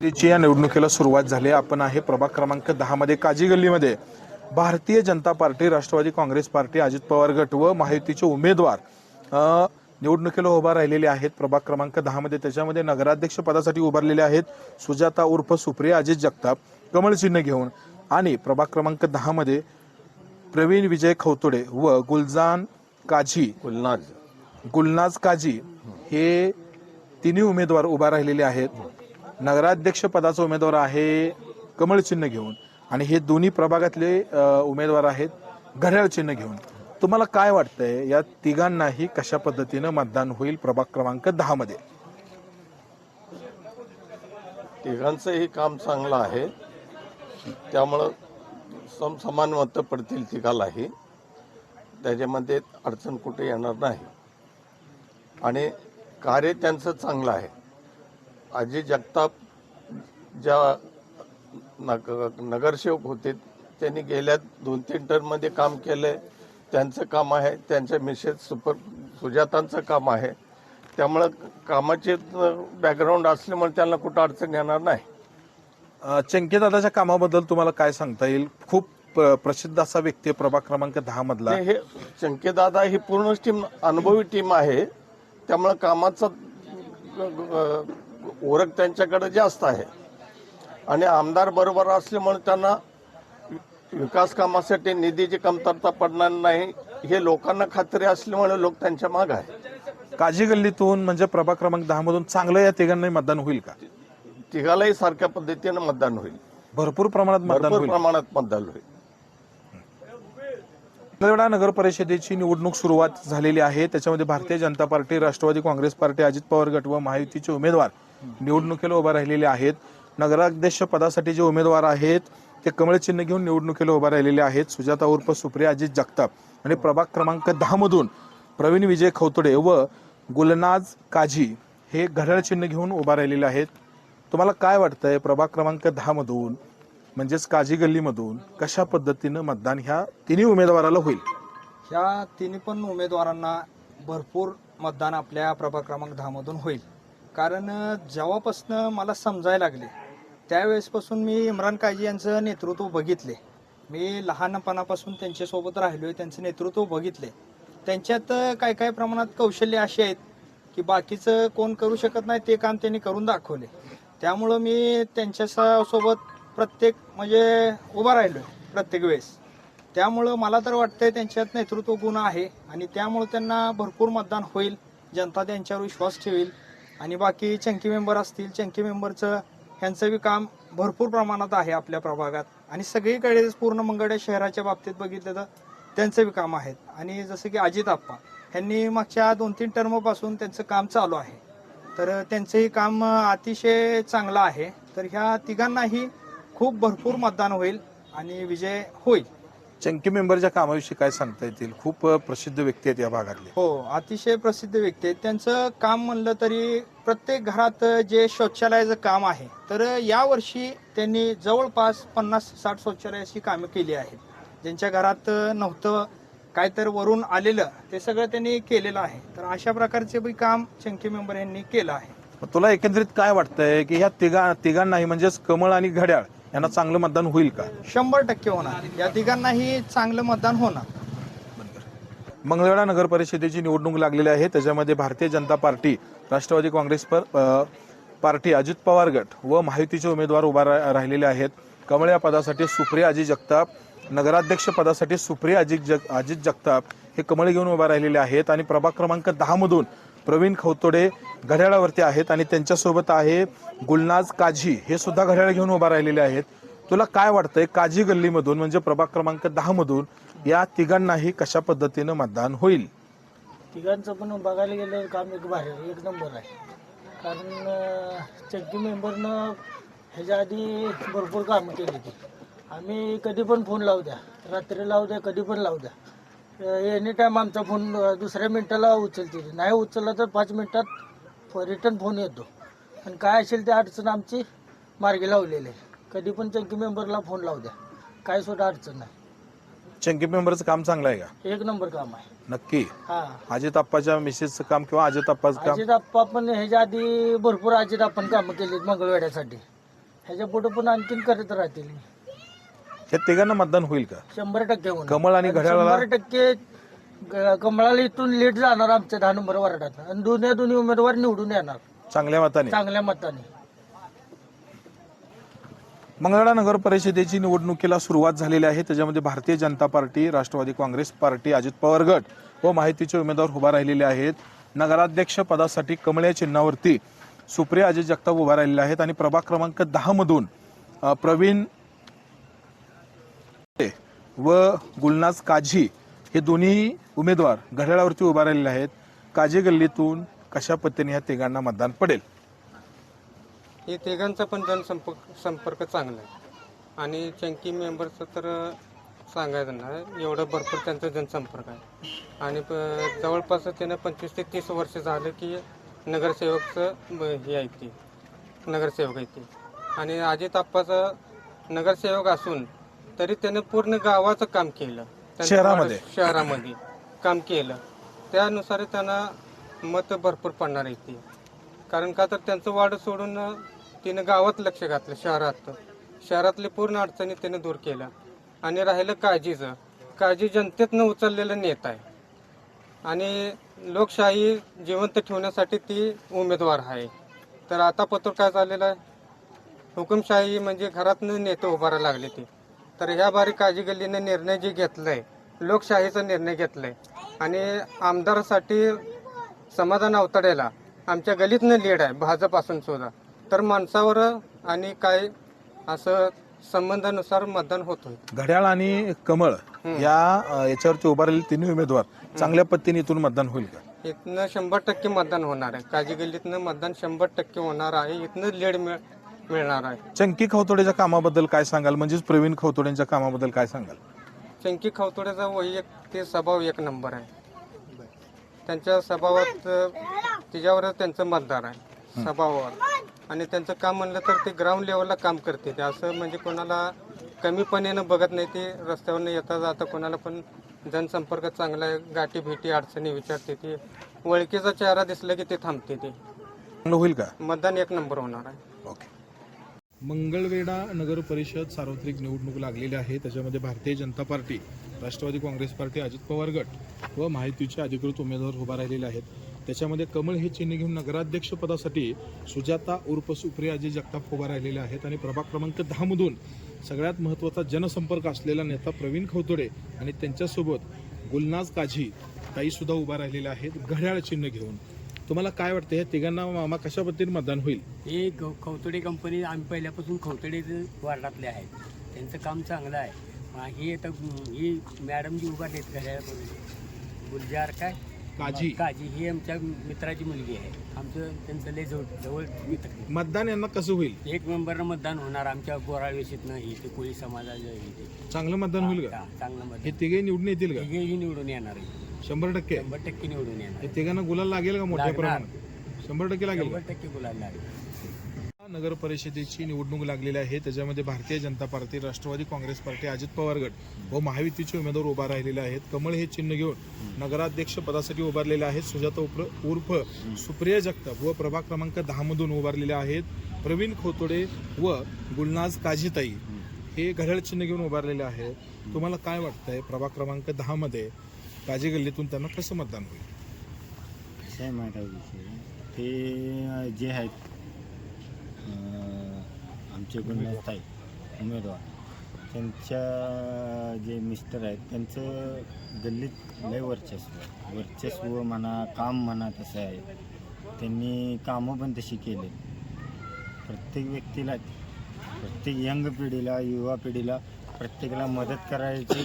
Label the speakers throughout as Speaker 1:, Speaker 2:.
Speaker 1: ची या निवडणुकीला सुरुवात झाली आपण आहे प्रभाग क्रमांक दहा मध्ये काजी गल्लीमध्ये. Bharatiya Janata Party Rashtrawadi Congress Party Ajit Pawar गट व महायुतीचे उमेदवार निवडणुकीला उभा राहिलेले आहेत. प्रभाग क्रमांक दहा मध्ये त्याच्यामध्ये नगराध्यक्ष पदासाठी उभारलेले आहेत सुजाता उर्फ सुप्रिया अजित जगताप कमळ चिन्ह घेऊन. आणि प्रभाग क्रमांक दहा मध्ये प्रवीण विजय खवतोडे व गुलजान काझी.
Speaker 2: गुलनाज.
Speaker 1: गुलनाज काजी हे तिन्ही उमेदवार उभा राहिलेले आहेत. नगराध्यक्ष पदाचा उमेदवार आहे कमळ चिन्ह घेऊन. आणि हे दोन्ही प्रभागातले उमेदवार आहेत घड्याळ चिन्ह घेऊन. तुम्हाला काय वाटतंय? या तिघांनाही कशा पद्धतीनं मतदान होईल प्रभाग क्रमांक दहा मध्ये?
Speaker 2: तिघांचंही काम चांगलं आहे. त्यामुळं सम समान मतं पडतील तिघालाही. त्याच्यामध्ये अडचण कुठे येणार नाही. आणि कार्य त्यांचं चांगलं आहे. अजय जगताप ज्या नग नगरसेवक होते त्यांनी गेल्या दोन तीन टर्ममध्ये काम केलंय. त्यांचं काम आहे त्यांच्या मिसेस सुपर सुजातांचं काम आहे. त्यामुळं कामाचे बॅकग्राऊंड असल्यामुळे त्यांना कुठं अडचण येणार नाही.
Speaker 1: चंकीदादाच्या कामाबद्दल तुम्हाला काय सांगता येईल? खूप प्रसिद्ध असा व्यक्ती आहे प्रभाग क्रमांक दहा मधला.
Speaker 2: हे शंकेदादा ही पूर्ण टीम अनुभवी टीम आहे. त्यामुळं कामाचा ओरख त्यांच्याकडे जास्त आहे. आणि आमदार बरोबर असल्यामुळे त्यांना विकास कामासाठी निधीची कमतरता पडणार नाही हे लोकांना खात्री असल्यामुळे लोक त्यांच्या माग आहे
Speaker 1: काजी गल्लीतून म्हणजे प्रभाग क्रमांक दहा मधून चांगलं या तिघांनाही मतदान होईल का?
Speaker 2: तिघालाही सारख्या पद्धतीनं मतदान होईल.
Speaker 1: भरपूर प्रमाणात मतदान
Speaker 2: भरपूर प्रमाणात मतदान होईल.
Speaker 1: मंगळवेढा नगर परिषदेची निवडणूक सुरुवात झालेली आहे. त्याच्यामध्ये Bharatiya Janata Party Rashtrawadi Congress Party Ajit Pawar गट व महायुतीचे उमेदवार निवडणुकीला उभा राहिलेले आहेत. नगराध्यक्ष पदासाठी जे उमेदवार आहेत ते कमळ चिन्ह घेऊन निवडणुकीला उभा राहिलेले आहेत. सुजाता उर्फ सुप्रिया अजित जगताप आणि प्रभाग क्रमांक दहा मधून प्रवीण विजय खवतोडे व गुलनाज काझी हे घड्याळ चिन्ह घेऊन उभा राहिलेले आहेत. तुम्हाला काय वाटतंय? प्रभाग क्रमांक दहा मधून म्हणजेच काजी गल्लीमधून कशा पद्धतीनं मतदान ह्या तिन्ही उमेदवाराला होईल?
Speaker 3: ह्या तिन्ही पण उमेदवारांना भरपूर मतदान आपल्या प्रभाग क्रमांक दहामधून होईल. कारण जेव्हापासनं मला समजायला लागले त्यावेळेसपासून मी इम्रान काजी यांचं नेतृत्व बघितले. मी लहानपणापासून त्यांच्यासोबत राहिलोय त्यांचं नेतृत्व बघितले. त्यांच्यात काय काय प्रमाणात कौशल्य असे आहेत की बाकीचं कोण करू शकत नाही ते काम त्यांनी करून दाखवले. त्यामुळं मी त्यांच्यासोबत प्रत्येक म्हणजे उभा राहिलो प्रत्येक वेळेस. त्यामुळं मला तर वाटतंय त्यांच्यात नेतृत्व गुण आहे आणि त्यामुळं त्यांना भरपूर मतदान होईल जनता त्यांच्यावर विश्वास ठेवेल आणि बाकी चंकी मेंबर असतील चंकी मेंबरचं ह्यांचं बी काम भरपूर प्रमाणात आहे आपल्या प्रभागात. आणि सगळीकडे पूर्ण मंगळ्या शहराच्या बाबतीत बघितलं तर त्यांचं बी काम आहेत. आणि जसं की अजित आप्पा ह्यांनी मागच्या दोन तीन टर्मपासून त्यांचं काम चालू आहे. तर त्यांचंही काम अतिशय चांगलं आहे. तर ह्या तिघांनाही खूप भरपूर मतदान होईल आणि विजय होईल.
Speaker 1: चंकी मेंबरच्या कामाविषयी काय सांगता येतील? खूप प्रसिद्ध व्यक्ती आहेत या भागातले.
Speaker 3: हो अतिशय प्रसिद्ध व्यक्ती आहेत. त्यांचं काम म्हणलं तरी प्रत्येक घरात जे शौचालयाचं काम आहे तर यावर्षी त्यांनी जवळपास पन्नास साठ शौचालयाची कामे केली आहेत. ज्यांच्या घरात नव्हतं काय तर वरून आलेलं ते सगळं त्यांनी केलेलं आहे. तर अशा प्रकारचे काम चंकी मेंबर यांनी केलं आहे.
Speaker 1: तुला एकंदरीत काय वाटतंय की ह्या तिघा तिघांनाही म्हणजेच कमळ आणि घड्याळ यांना चांगलं मतदान होईल का?
Speaker 3: शंभर टक्के होणार. या तिघांनाही चांगलं मतदान होणार.
Speaker 1: मंगळवेढा नगर परिषदेची निवडणूक लागलेली आहे. त्याच्यामध्ये भारतीय जनता पार्टी राष्ट्रवादी काँग्रेस पर अ, पार्टी अजित पवार गट व महायुतीचे उमेदवार उभा रा- राहिलेले आहेत. कमळ या पदासाठी सुप्रिया अजित जगताप नगराध्यक्ष पदासाठी सुप्रिया अजित जग अजित जगताप हे कमळ घेऊन उभा राहिलेले आहेत. आणि प्रभाग क्रमांक दहा मधून प्रवीण खवतोडे घड्याळावरती आहेत आणि त्यांच्यासोबत आहे गुलनाज काझी. हे सुद्धा घड्याळ घेऊन उभा राहिलेले आहेत. तुला काय वाटतंय काझी गल्लीमधून म्हणजे प्रभाग क्रमांक दहा मधून या तिघांनाही कशा पद्धतीनं मतदान होईल?
Speaker 4: तिघांचं पण बघायला गेलं काम एक बाहेर एक नंबर आहे. कारण चक्की मेंबरनं ह्याच्या आधी भरपूर कामं केली होती. आम्ही कधी पण फोन लावू द्या. रात्री लावू द्या कधी पण लावू द्या. एनी टाईम आमचा फोन दुसऱ्या मिनटाला उचलते ती. नाही उचलला तर पाच मिनटात रिटर्न फोन येतो. आणि काय असेल ते अडचण आमची मार्गी लावलेली आहे. कधी पण चक्की मेंबरला फोन लावू द्या. काय सुद्धा अडचण नाही.
Speaker 1: चंकी मेंबरचं काम चांगलं आहे का?
Speaker 4: एक नंबर काम आहे.
Speaker 1: नक्की?
Speaker 4: हा.
Speaker 1: अजित आप्पाच्या मिसेसचं काम किंवा अजित आप्पाचं काम?
Speaker 4: अजित आप्पा पण ह्याच्या आधी भरपूर अजित आपण कामं केलीत मंगळवेड्यासाठी. ह्याच्या पुढे पण आणखीन करत राहतील.
Speaker 1: या तिघांना मतदान होईल का?
Speaker 4: शंभर टक्के होणार.
Speaker 1: कमळ आणि घड्याळाला
Speaker 4: शंभर टक्के ग- कमळाला इथून लेट जाणार आमच्या दहा नंबर वार्डात. आणि दोन्ही दोन्ही उमेदवार निवडून येणार.
Speaker 1: चांगल्या मताने?
Speaker 4: चांगल्या मताने.
Speaker 1: मंगळवेढा नगर परिषदेची निवडणुकीला सुरुवात झालेली आहे. त्याच्यामध्ये Bharatiya Janata Party Rashtrawadi Congress Party Ajit Pawar गट व माहितीचे उमेदवार उभा राहिलेले आहेत. नगराध्यक्ष पदासाठी कमळ या चिन्हावरती सुप्रिया अजय जगताप उभा राहिलेले आहेत. आणि प्रभाग क्रमांक दहा मधून अ, प्रवीण व गुलनाज काझी हे दोन्ही उमेदवार घड्याळावरती उभा राहिलेले आहेत. काझी गल्लीतून कशा पद्धतीने ह्या तिघांना मतदान पडेल?
Speaker 5: हे तिघांचा पण जनसंपर्क संपर्क चांगला आहे. आणि चंकी मेंबरचं तर सांगायचं ना एवढं भरपूर त्यांचा जनसंपर्क आहे. आणि प- जवळपास त्यानं पंचवीस ते तीस वर्ष झालं की नगरसेवकचं ब- हे आहे ते नगरसेवक आहे ते. आणि अजित आप्पाचं नगरसेवक असून तरी त्यानं पूर्ण गावाचं काम केलं.
Speaker 1: शहरामध्ये?
Speaker 5: शहरामध्ये काम केलं. त्यानुसार त्यांना मत भरपूर पडणार आहे ते. कारण का तर त्यांचं वाढ सोडून तिनं गावात लक्ष घातलं शहरात. शहरातले पूर्ण अडचणी त्याने दूर केल्या. आणि राहिलं काळजीचं. काळजी जनतेतनं उचललेलं नेता आहे. आणि लोकशाही जिवंत ठेवण्यासाठी ती उमेदवार आहे. तर आता पत्र काय झालेलं आहे? हुकुमशाही म्हणजे घरातनं नेते उभारायला लागले ते. तर ह्या बारी काळजी गल्लीने निर्णय जे घेतलाय लोकशाहीचा निर्णय घेतलाय. आणि आमदारासाठी समाधान अवतड्याला आमच्या गलीतनं लीड आहे भाजप असून सुद्धा. तर माणसावर आणि काय असं संबंधानुसार मतदान होत
Speaker 1: घड्याळ आणि कमळ या याच्यावरती उभारलेले तिन्ही उमेदवार चांगल्या पद्धतीने इथून मतदान होईल का?
Speaker 5: इथनं शंभर टक्के मतदान होणार आहे. काजी गल्लीतनं मतदान शंभर टक्के होणार आहे. इथनं लीड मिळ मिळणार आहे.
Speaker 1: चंकी खवतोडेच्या कामाबद्दल काय सांगाल? म्हणजेच प्रवीण खवतोडेंच्या कामाबद्दल काय सांगाल?
Speaker 5: चंकी खवतोड्याचा वैयक्तिक ते स्वभाव एक नंबर आहे. त्यांच्या स्वभावात अ, तिच्यावरच त्यांचं मतदार आहे स्वभावावर आणि त्यांचं काम म्हणलं तर ते ग्राउंड लेवलला काम करते. ते असं म्हणजे कोणाला कमीपणेनं बघत नाही ते रस्त्यावरनं येता जाता कोणाला पण जनसंपर्क चांगला आहे गाठी भेटी अडचणी विचारते ते. ओळखीचा चेहरा दिसला की ते थांबते ते.
Speaker 1: चांगलं होईल का?
Speaker 5: मतदान एक नंबर होणार आहे.
Speaker 1: ओके. मंगळवेढा नगर परिषद सार्वत्रिक निवडणूक लागलेली आहे. त्याच्यामध्ये भारतीय जनता पार्टी राष्ट्रवादी काँग्रेस पार्टी अजित पवार गट व माहितीचे अधिकृत उमेदवार उभा राहिलेले आहेत. त्याच्यामध्ये कमळ हे चिन्ह घेऊन नगराध्यक्षपदासाठी सुजाता उर्फ सुप्रिया जगताप उभा राहिलेले आहेत आणि प्रभाग क्रमांक दहामधून सगळ्यात महत्त्वाचा जनसंपर्क असलेला नेता प्रवीण खवतोडे आणि त्यांच्यासोबत गुलनाज काझी ताईसुद्धा उभा राहिलेल्या आहेत. घड्याळ चिन्ह घेऊन. तुम्हाला काय वाटतं या तिघांना मामा कशा पद्धतीने मतदान होईल?
Speaker 6: हे गौ- खवतोडे कंपनी आम्ही पहिल्यापासून खवतोडे वार्डातले आहेत. त्यांचं काम चांगलं आहे. हा, ही आता ही मॅडम जी उभारलेत घड्याळ गुलजार काय?
Speaker 1: काझी.
Speaker 6: काजी. ही आमच्या मित्राची मुलगी आहे. आमचं त्यांचं लय जवळ जवळ मित्र आहे.
Speaker 1: मतदान यांना कसं होईल?
Speaker 6: एक नंबरनं मतदान होणार आमच्या बोराळ वेशीतनं ही ते कोळी समाजाचं हे ते
Speaker 1: चांगलं मतदान होईल का?
Speaker 6: हा, चांगलं
Speaker 1: हे
Speaker 6: मतदान
Speaker 1: तिघे निवडून येतील का?
Speaker 6: तिघेही निवडून येणार आहे
Speaker 1: शंभर टक्के.
Speaker 6: शंभर टक्के निवडून येणार.
Speaker 1: हे तिघांना गुलाल लागेल का मोठ्या
Speaker 6: लागणार.
Speaker 1: प्रमाणात? शंभर टक्के लागेल
Speaker 6: शंभर टक्के बोलायला लागेल.
Speaker 1: का? नगर परिषदेची निवडणूक लागलेली आहे. त्याच्यामध्ये भारतीय जनता पार्टी राष्ट्रवादी काँग्रेस पार्टी अजित पवार गट व महायुतीचे उमेदवार उभा राहिलेले आहेत. कमळ हे चिन्ह घेऊन नगराध्यक्ष पदासाठी उभारलेले आहेत. सुजाता उप्र उर्फ सुप्रिया जगताप व प्रभाग क्रमांक दहा मधून उभारलेले आहेत. प्रवीण खोतोडे व गुलनाज काझीताई हे घड्याळ चिन्ह घेऊन उभारलेले आहेत. तुम्हाला काय वाटतंय? प्रभाग क्रमांक दहा मध्ये काजी गल्लीतून त्यांना कसं मतदान होईल?
Speaker 7: आहे माहीत आहे विषय? ते जे आहेत अं, आमचे गुन्हेगार उमेदवार. त्यांच्या जे मिस्टर आहेत त्यांचं गल्लीत लय वर्चस्व आहे. वर्चस्व म्हणा काम म्हणा तसं आहे. त्यांनी कामं पण तशी केले प्रत्येक व्यक्तीला प्रत्येक यंग पिढीला युवा पिढीला प्रत्येकाला मदत करायची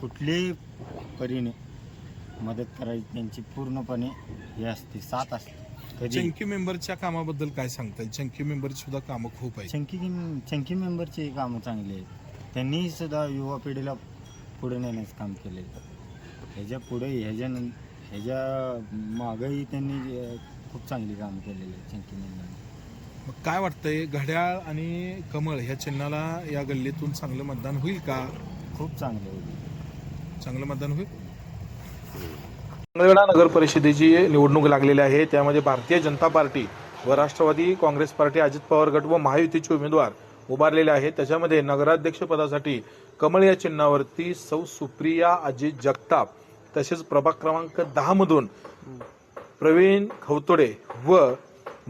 Speaker 7: कुठलीही परीने मदत करायची त्यांची पूर्णपणे हे असते साथ असते. कधी?
Speaker 1: चंकी मेंबरच्या कामाबद्दल काय सांगता येईल चंकी मेंबरची सुद्धा कामं खूप आहेत.
Speaker 7: चंकी चंकी मेंबरचे कामं चांगले आहेत. त्यांनी सुद्धा युवा पिढीला पुढे नेण्याचं काम केले ह्याच्या पुढे ह्याच्या नं- ह्याच्या मागंही त्यांनी खूप चांगली कामं केलेली आहेत चंकी मेंबरने.
Speaker 1: मग काय वाटतंय घड्याळ आणि कमळ ह्या चिन्हाला या गल्लीतून चांगलं मतदान होईल का?
Speaker 7: खूप चांगले होते
Speaker 1: चांगलं मतदान होईल. मंगळवेढा नगर परिषदेची निवडणूक लागलेली आहे. त्यामध्ये भारतीय जनता पार्टी व राष्ट्रवादी काँग्रेस पार्टी अजित पवार गट व महायुतीचे उमेदवार उभारलेले आहेत. त्याच्यामध्ये नगराध्यक्ष पदासाठी कमळ या चिन्हावरती सौ सुप्रिया अजित जगताप तसेच प्रभाग क्रमांक दहा मधून प्रवीण खवतोडे व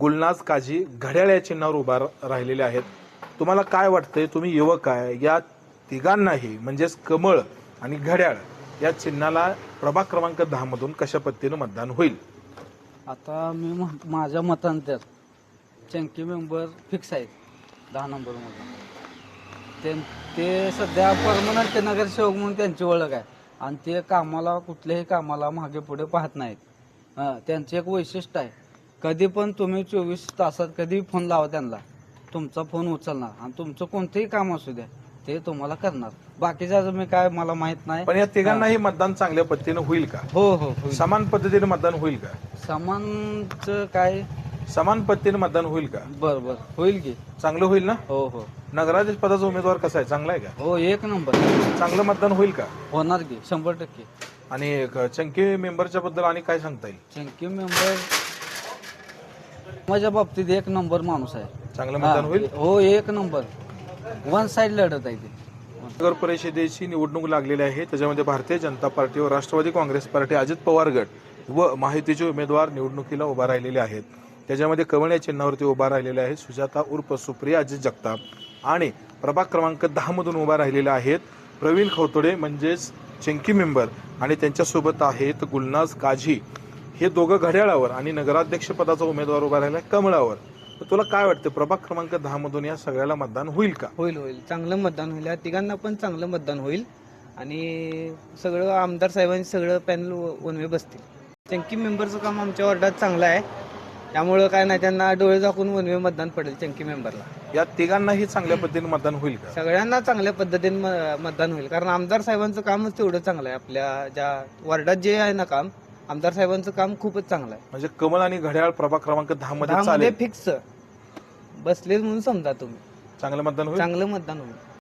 Speaker 1: गुलनाज काजी घड्याळ या चिन्हावर उभा राहिलेले आहेत. तुम्हाला काय वाटतंय? तुम्ही युवक आहे. या तिघांनाही म्हणजेच कमळ आणि घड्याळ या चिन्हाला प्रभाग क्रमांक दहा मधून कशा पद्धतीनं मतदान होईल?
Speaker 8: आता मी म्ह- माझ्या मतांतर चंकी मेंबर फिक्स आहेत दहा नंबरमध्ये ते ते सध्या परमनंट नगरसेवक म्हणून त्यांची ओळख आहे. आणि ते कामाला कुठल्याही कामाला मागे पुढे पाहत नाहीत. हं, त्यांचं एक वैशिष्ट्य आहे. कधी पण तुम्ही चोवीस तासात कधी फोन लावा त्यांना. तुमचा फोन उचलणार. आणि तुमचं कोणतंही काम असू द्या. ते तुम्हाला करणार. बाकीच्या मी काय मला माहीत नाही.
Speaker 1: पण या तिघांनाही मतदान चांगल्या पद्धतीनं होईल का?
Speaker 8: हो हो होईल.
Speaker 1: समान पद्धतीने मतदान होईल का?
Speaker 8: समानचं काय?
Speaker 1: समान पद्धतीने मतदान होईल का?
Speaker 8: बर बर. होईल की.
Speaker 1: चांगलं होईल ना?
Speaker 8: हो हो.
Speaker 1: नगराध्यक्ष पदाचा उमेदवार कसा आहे? चांगला आहे का?
Speaker 8: हो एक नंबर.
Speaker 1: चांगलं मतदान होईल का?
Speaker 8: होणार की शंभर टक्के.
Speaker 1: आणि चंकी मेंबरच्या बद्दल आणि काय सांगता येईल?
Speaker 8: चंकी मेंबर माझ्या बाबतीत एक नंबर माणूस आहे.
Speaker 1: चांगलं मतदान
Speaker 8: हा,
Speaker 1: होईल?
Speaker 8: हो एक नंबर. वन साईड लढत आहे ते.
Speaker 1: नगर परिषदेची निवडणूक लागलेली आहे. त्याच्यामध्ये भारतीय जनता पार्टी व राष्ट्रवादी काँग्रेस पार्टी अजित पवार गट व माहितीचे उमेदवार निवडणुकीला उभा राहिलेले आहेत. त्याच्यामध्ये कवण्या चिन्हावरती उभा राहिलेले आहेत सुजाता उर्फ सुप्रिया अजित जगताप आणि प्रभाग क्रमांक दहामधून उभा राहिलेले आहेत प्रवीण खवतोडे म्हणजेच चंकी मेंबर आणि त्यांच्यासोबत आहेत गुलनाज काझी. हे दोघं घड्याळावर आणि नगराध्यक्षपदाचा उमेदवार उभा राहिला कमळावर. तर तुला काय वाटतं प्रभाग क्रमांक दहा मधून या सगळ्याला मतदान होईल का?
Speaker 9: होईल होईल. चांगलं मतदान होईल. या तिघांना पण चांगलं मतदान होईल. आणि सगळं आमदार साहेबांनी सगळं पॅनल वनवे बसतील. चंकी मेंबरचं काम आमच्या वॉर्डात चांगलं आहे. त्यामुळं काय नाही त्यांना डोळे झाकून वनवे मतदान पडेल चंकी मेंबरला.
Speaker 1: या तिघांनाही चांगल्या पद्धतीने मतदान होईल का?
Speaker 9: सगळ्यांना चांगल्या पद्धतीने म- मतदान होईल. कारण आमदार साहेबांचं कामच तेवढं चांगलं आहे. आपल्या ज्या वॉर्डात जे आहे ना काम आमदार साहेबांचं काम खूपच चांगलं आहे.
Speaker 1: म्हणजे कमळ आणि घड्याळ प्रभाग क्रमांक दहा मध्ये
Speaker 9: दहामध्ये
Speaker 1: चालेल.
Speaker 9: फिक्स बसले म्हणून समजा तुम्ही.
Speaker 1: चांगलं मतदान होईल?
Speaker 9: चांगलं मतदान होईल.